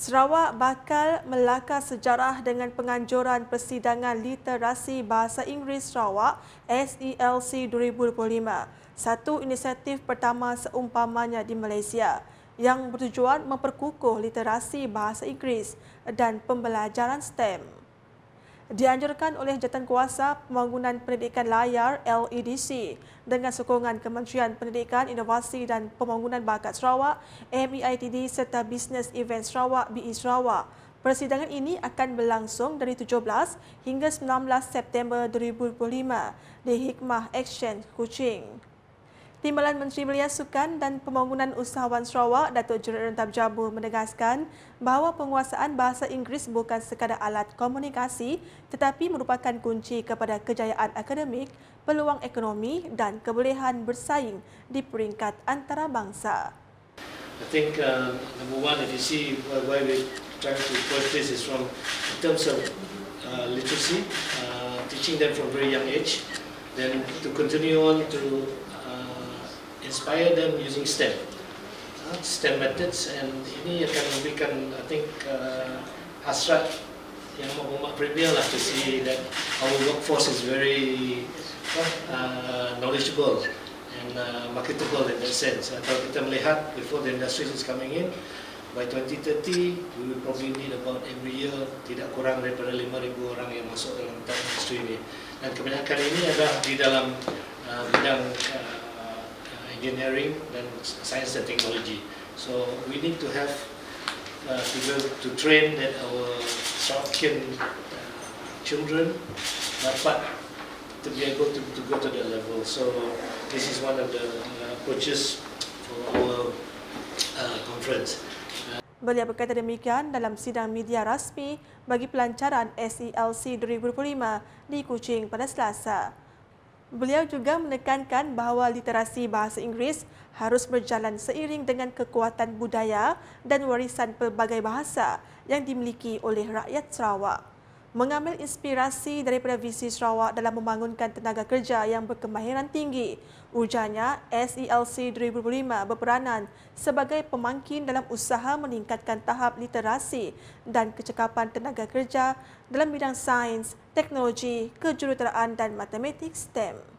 Sarawak bakal melakar sejarah dengan penganjuran persidangan literasi bahasa Inggeris Sarawak SELC 2025, satu inisiatif pertama seumpamanya di Malaysia yang bertujuan memperkukuh literasi bahasa Inggeris dan pembelajaran STEM dianjurkan oleh Jawatankuasa Pembangunan Pendidikan Layar LEDC dengan sokongan Kementerian Pendidikan, Inovasi dan Pembangunan Bakat Sarawak, MEITD serta Business Event Sarawak BE Sarawak. Persidangan ini akan berlangsung dari 17 hingga 19 September 2025 di Hikmah Exchange Kuching. Timbalan Menteri Belia Sukan dan Pembangunan Usahawan Sarawak, Datuk Jeneral Rentab Jabu menegaskan bahawa penguasaan bahasa Inggeris bukan sekadar alat komunikasi tetapi merupakan kunci kepada kejayaan akademik, peluang ekonomi dan kebolehan bersaing di peringkat antarabangsa. I think uh, number one, if you see why, why we're trying to push this is from in terms of uh, literacy, uh, teaching them from very young age, then to continue on to inspire them using STEM, uh, STEM methods, and ini akan memberikan, I think, uh, hasrat yang memuat premier lah to see that our workforce is very uh, knowledgeable and uh, marketable in that sense. Kalau kita melihat before the industry is coming in, by 2030 we will probably need about every year tidak kurang daripada 5,000 orang yang masuk dalam industri ini. Dan kebanyakan ini adalah di dalam uh, bidang uh, engineering dan science and technology. So we need to have uh, people to train that our South Kin uh, children dapat to be able to, to go to that level. So this is one of the uh, approaches for our uh, conference. Beliau berkata demikian dalam sidang media rasmi bagi pelancaran SELC 2025 di Kuching pada Selasa. Beliau juga menekankan bahawa literasi bahasa Inggeris harus berjalan seiring dengan kekuatan budaya dan warisan pelbagai bahasa yang dimiliki oleh rakyat Sarawak. Mengambil inspirasi daripada visi Sarawak dalam membangunkan tenaga kerja yang berkemahiran tinggi, ujarnya SELC 2025 berperanan sebagai pemangkin dalam usaha meningkatkan tahap literasi dan kecekapan tenaga kerja dalam bidang sains, teknologi, kejuruteraan dan matematik STEM.